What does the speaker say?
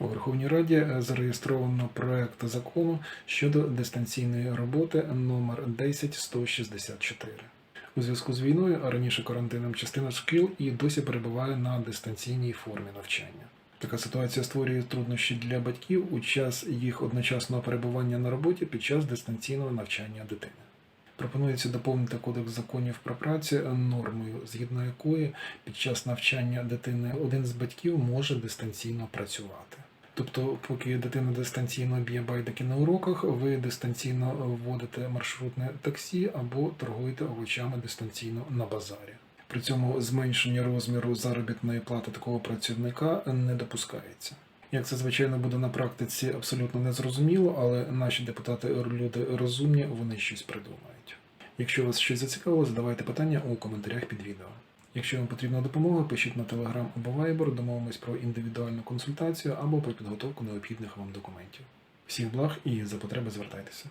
У Верховній Раді зареєстровано проект закону щодо дистанційної роботи номер 10164. У зв'язку з війною, а раніше карантином, частина шкіл і досі перебуває на дистанційній формі навчання. Така ситуація створює труднощі для батьків у час їх одночасного перебування на роботі під час дистанційного навчання дитини. Пропонується доповнити Кодекс законів про працю нормою, згідно якої під час навчання дитини один з батьків може дистанційно працювати. Тобто, поки дитина дистанційно б'є байдики на уроках, ви дистанційно вводите маршрутне таксі або торгуєте овочами дистанційно на базарі. При цьому зменшення розміру заробітної плати такого працівника не допускається. Як це звичайно буде на практиці абсолютно незрозуміло, але наші депутати люди розумні, вони щось придумають. Якщо вас щось зацікавило, задавайте питання у коментарях під відео. Якщо вам потрібна допомога, пишіть на Telegram або Viber, домовимось про індивідуальну консультацію або про підготовку необхідних вам документів. Всіх благ і за потреби звертайтеся.